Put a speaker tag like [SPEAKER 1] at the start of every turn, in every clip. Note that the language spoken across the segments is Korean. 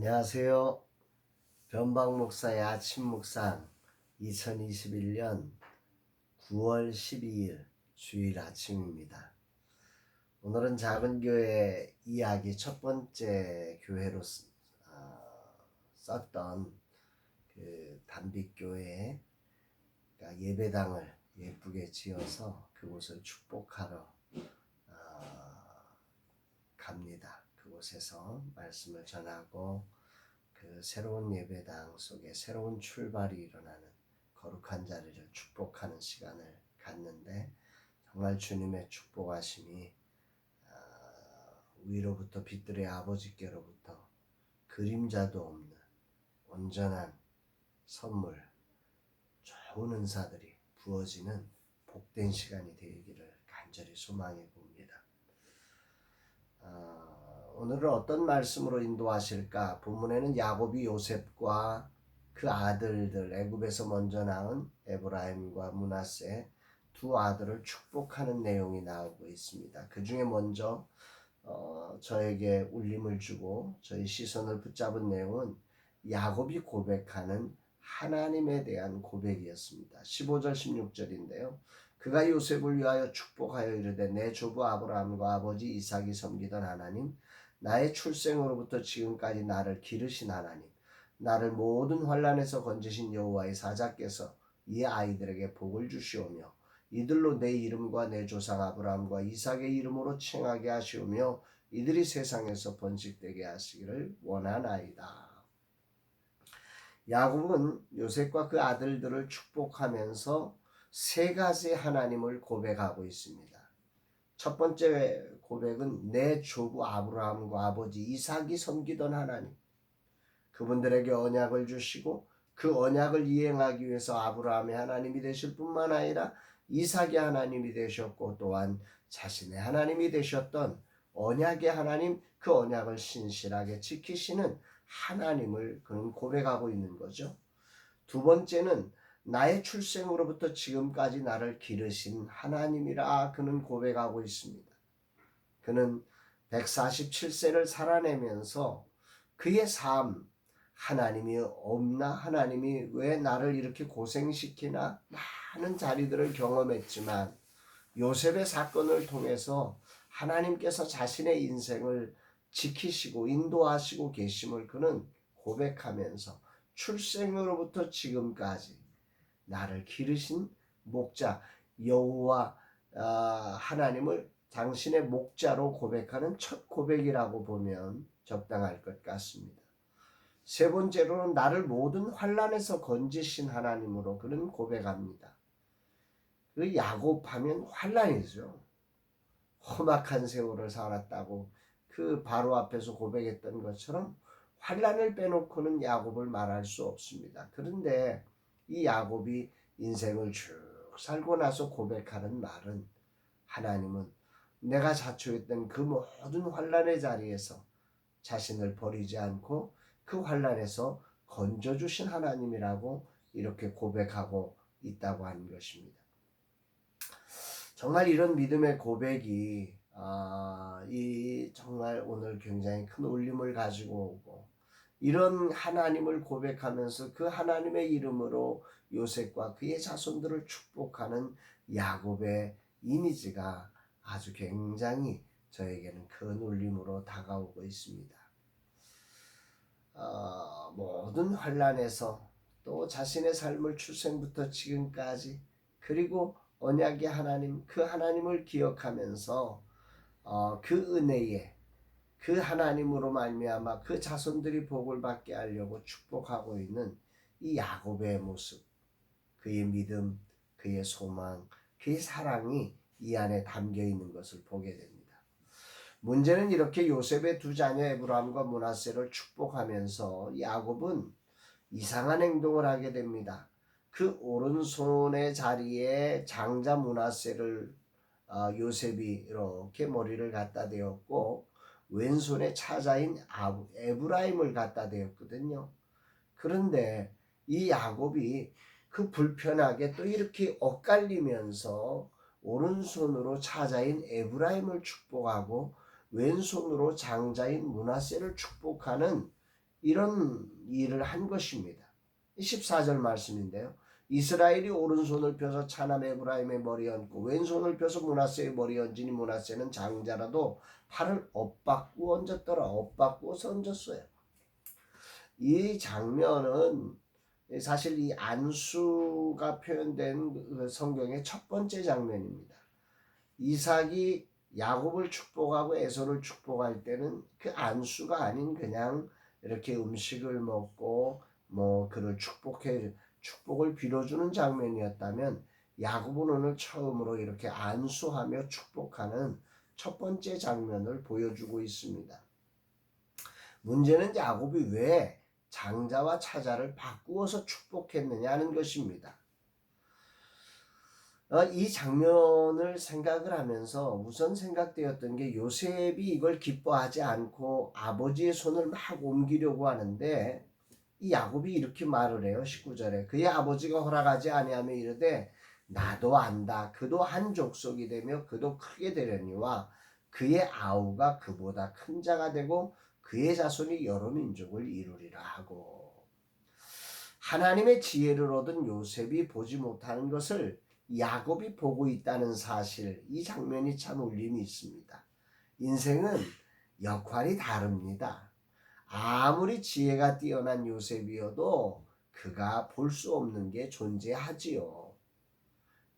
[SPEAKER 1] 안녕하세요. 변방 목사의 아침 묵상 2021년 9월 12일 주일 아침입니다. 오늘은 작은 교회 이야기 첫 번째 교회로 쓰- 어, 썼던 그 그러니까 예배당을 예쁘게 지어서 그곳을 축복하러 어, 갑니다. 그곳에서 말씀을 전하고 그 새로운 예배당 속에 새로운 출발이 일어나는 거룩한 자리를 축복하는 시간을 갖는데 정말 주님의 축복하심이 아, 위로부터 빛들의 아버지께로부터 그림자도 없는 온전한 선물 좋은 은사들이 부어지는 복된 시간이 되기를 간절히 소망해 봅니다. 아, 오늘은 어떤 말씀으로 인도하실까? 본문에는 야곱이 요셉과 그 아들들 애굽에서 먼저 낳은 에브라임과 문하세 두 아들을 축복하는 내용이 나오고 있습니다. 그 중에 먼저 어, 저에게 울림을 주고 저희 시선을 붙잡은 내용은 야곱이 고백하는 하나님에 대한 고백이었습니다. 15절 16절인데요. 그가 요셉을 위하여 축복하여 이르되 내 조부 아브라함과 아버지 이삭이 섬기던 하나님 나의 출생으로부터 지금까지 나를 기르신 하나님 나를 모든 환란에서 건지신 여호와의 사자께서 이 아이들에게 복을 주시오며 이들로 내 이름과 내 조상 아브라함과 이삭의 이름으로 칭하게 하시오며 이들이 세상에서 번식되게 하시기를 원하나이다. 야곱은 요셉과 그 아들들을 축복하면서 세 가지 하나님을 고백하고 있습니다. 첫 번째 고백은 내 조부 아브라함과 아버지 이삭이 섬기던 하나님. 그분들에게 언약을 주시고 그 언약을 이행하기 위해서 아브라함의 하나님이 되실 뿐만 아니라 이삭의 하나님이 되셨고 또한 자신의 하나님이 되셨던 언약의 하나님 그 언약을 신실하게 지키시는 하나님을 그는 고백하고 있는 거죠. 두 번째는 나의 출생으로부터 지금까지 나를 기르신 하나님이라 그는 고백하고 있습니다. 그는 147세를 살아내면서 그의 삶, 하나님이 없나? 하나님이 왜 나를 이렇게 고생시키나? 많은 자리들을 경험했지만 요셉의 사건을 통해서 하나님께서 자신의 인생을 지키시고 인도하시고 계심을 그는 고백하면서 출생으로부터 지금까지 나를 기르신 목자 여호와 아, 하나님을 당신의 목자로 고백하는 첫 고백이라고 보면 적당할 것 같습니다. 세 번째로는 나를 모든 환란에서 건지신 하나님으로 그는 고백합니다. 그 야곱하면 환란이죠. 험악한 세월을 살았다고 그 바로 앞에서 고백했던 것처럼 환란을 빼놓고는 야곱을 말할 수 없습니다. 그런데 이 야곱이 인생을 쭉 살고 나서 고백하는 말은 하나님은 내가 자초했던 그 모든 환란의 자리에서 자신을 버리지 않고 그 환란에서 건져 주신 하나님이라고 이렇게 고백하고 있다고 하는 것입니다. 정말 이런 믿음의 고백이 아, 이 정말 오늘 굉장히 큰 울림을 가지고 오고 이런 하나님을 고백하면서 그 하나님의 이름으로 요셉과 그의 자손들을 축복하는 야곱의 이미지가 아주 굉장히 저에게는 큰 울림으로 다가오고 있습니다. 어, 모든 환란에서 또 자신의 삶을 출생부터 지금까지 그리고 언약의 하나님 그 하나님을 기억하면서 어, 그 은혜에 그 하나님으로 말미암아 그 자손들이 복을 받게 하려고 축복하고 있는 이 야곱의 모습, 그의 믿음, 그의 소망, 그의 사랑이 이 안에 담겨 있는 것을 보게 됩니다. 문제는 이렇게 요셉의 두 자녀 에브라함과 문하세를 축복하면서 야곱은 이상한 행동을 하게 됩니다. 그 오른손의 자리에 장자 문하세를 어, 요셉이 이렇게 머리를 갖다 대었고 왼손에 차자인 에브라임을 갖다 대었거든요. 그런데 이 야곱이 그 불편하게 또 이렇게 엇갈리면서 오른손으로 차자인 에브라임을 축복하고 왼손으로 장자인 문하세를 축복하는 이런 일을 한 것입니다. 14절 말씀인데요. 이스라엘이 오른손을 펴서 차남 에브라임의 머리에 얹고 왼손을 펴서 문하세의 머리에 얹으니 문하세는 장자라도 팔을 엇바꾸어 얹었더라. 엇바꾸어서 얹었어요. 이 장면은 사실 이 안수가 표현된 그 성경의 첫 번째 장면입니다. 이삭이 야곱을 축복하고 에서를 축복할 때는 그 안수가 아닌 그냥 이렇게 음식을 먹고 뭐 그를 축복해 축복을 빌어주는 장면이었다면 야곱은 오늘 처음으로 이렇게 안수하며 축복하는 첫 번째 장면을 보여주고 있습니다. 문제는 야곱이 왜 장자와 차자를 바꾸어서 축복했느냐는 것입니다. 어, 이 장면을 생각을 하면서 우선 생각되었던 게 요셉이 이걸 기뻐하지 않고 아버지의 손을 막 옮기려고 하는데 이 야곱이 이렇게 말을 해요. 19절에 그의 아버지가 허락하지 아니하며 이르되 나도 안다. 그도 한 족속이 되며 그도 크게 되려니와 그의 아우가 그보다 큰 자가 되고 그의 자손이 여러 민족을 이루리라 하고 하나님의 지혜를 얻은 요셉이 보지 못하는 것을 야곱이 보고 있다는 사실 이 장면이 참 울림이 있습니다. 인생은 역할이 다릅니다. 아무리 지혜가 뛰어난 요셉이어도 그가 볼 수 없는 게 존재하지요.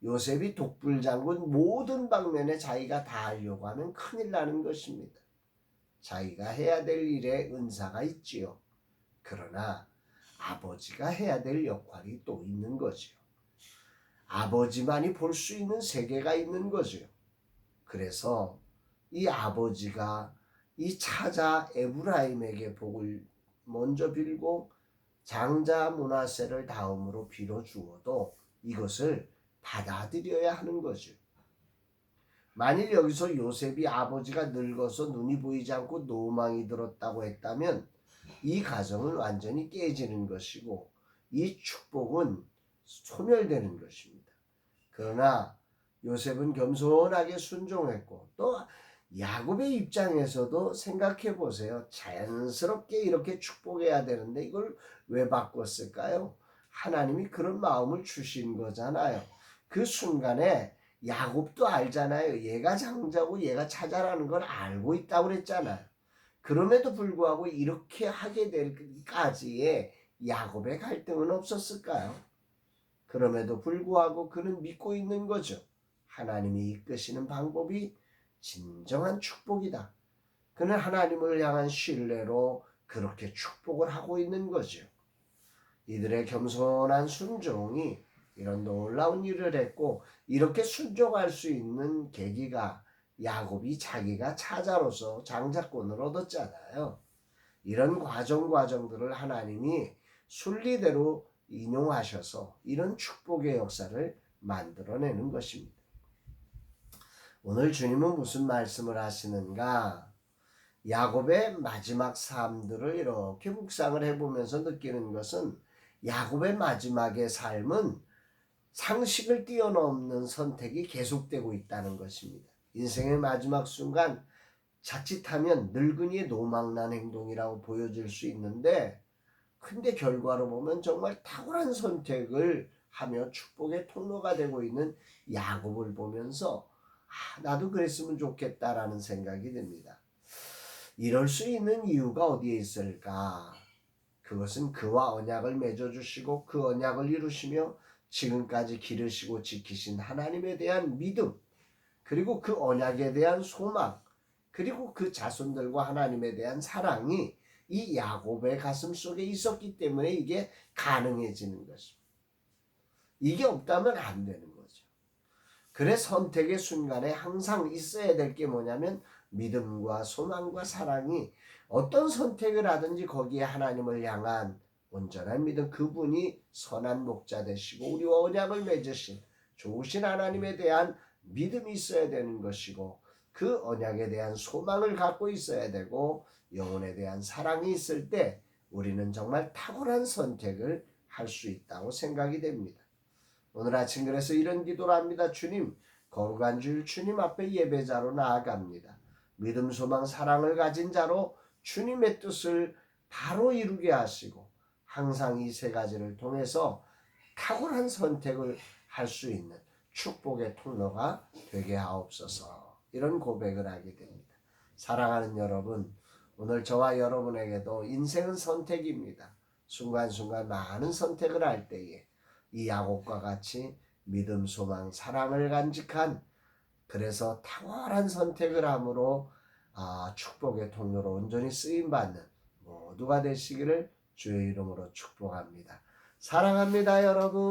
[SPEAKER 1] 요셉이 독불장군 모든 방면에 자기가 다 하려고 하면 큰일 나는 것입니다. 자기가 해야 될 일에 은사가 있지요. 그러나 아버지가 해야 될 역할이 또 있는 거지요. 아버지만이 볼 수 있는 세계가 있는 거죠. 그래서 이 아버지가 이 차자 에브라임에게 복을 먼저 빌고 장자 문하세를 다음으로 빌어 주어도 이것을 받아들여야 하는 거죠. 만일 여기서 요셉이 아버지가 늙어서 눈이 보이지 않고 노망이 들었다고 했다면 이 가정은 완전히 깨지는 것이고 이 축복은 소멸되는 것입니다. 그러나 요셉은 겸손하게 순종했고 또 야곱의 입장에서도 생각해 보세요. 자연스럽게 이렇게 축복해야 되는데 이걸 왜 바꿨을까요? 하나님이 그런 마음을 주신 거잖아요. 그 순간에 야곱도 알잖아요. 얘가 장자고 얘가 차자라는 걸 알고 있다고 그랬잖아요. 그럼에도 불구하고 이렇게 하게 될까지의 야곱의 갈등은 없었을까요? 그럼에도 불구하고 그는 믿고 있는 거죠. 하나님이 이끄시는 방법이 진정한 축복이다. 그는 하나님을 향한 신뢰로 그렇게 축복을 하고 있는 거죠. 이들의 겸손한 순종이 이런 놀라운 일을 했고 이렇게 순종할 수 있는 계기가 야곱이 자기가 차자로서 장자권을 얻었잖아요. 이런 과정 과정들을 하나님이 순리대로 인용하셔서 이런 축복의 역사를 만들어내는 것입니다. 오늘 주님은 무슨 말씀을 하시는가? 야곱의 마지막 삶들을 이렇게 묵상을 해보면서 느끼는 것은 야곱의 마지막의 삶은 상식을 뛰어넘는 선택이 계속되고 있다는 것입니다. 인생의 마지막 순간 자칫하면 늙은이의 노망난 행동이라고 보여질 수 있는데 근데 결과로 보면 정말 탁월한 선택을 하며 축복의 통로가 되고 있는 야곱을 보면서 아, 나도 그랬으면 좋겠다라는 생각이 듭니다. 이럴 수 있는 이유가 어디에 있을까? 그것은 그와 언약을 맺어주시고 그 언약을 이루시며 지금까지 기르시고 지키신 하나님에 대한 믿음, 그리고 그 언약에 대한 소망, 그리고 그 자손들과 하나님에 대한 사랑이 이 야곱의 가슴 속에 있었기 때문에 이게 가능해지는 것입니다. 이게 없다면 안 되는. 그래 선택의 순간에 항상 있어야 될 게 뭐냐면 믿음과 소망과 사랑이 어떤 선택을 하든지 거기에 하나님을 향한 온전한 믿음 그분이 선한 목자 되시고 우리와 언약을 맺으신 좋으신 하나님에 대한 믿음이 있어야 되는 것이고 그 언약에 대한 소망을 갖고 있어야 되고 영혼에 대한 사랑이 있을 때 우리는 정말 탁월한 선택을 할 수 있다고 생각이 됩니다. 오늘 아침 그래서 이런 기도를 합니다. 주님, 거룩한 주일 주님 앞에 예배자로 나아갑니다. 믿음, 소망, 사랑을 가진 자로 주님의 뜻을 바로 이루게 하시고 항상 이 세 가지를 통해서 탁월한 선택을 할 수 있는 축복의 통로가 되게 하옵소서 이런 고백을 하게 됩니다. 사랑하는 여러분 오늘 저와 여러분에게도 인생은 선택입니다. 순간순간 많은 선택을 할 때에 이 야곱과 같이 믿음, 소망, 사랑을 간직한 그래서 탁월한 선택을 함으로 아, 축복의 통로로 온전히 쓰임 받는 모두가 되시기를 주의 이름으로 축복합니다. 사랑합니다, 여러분.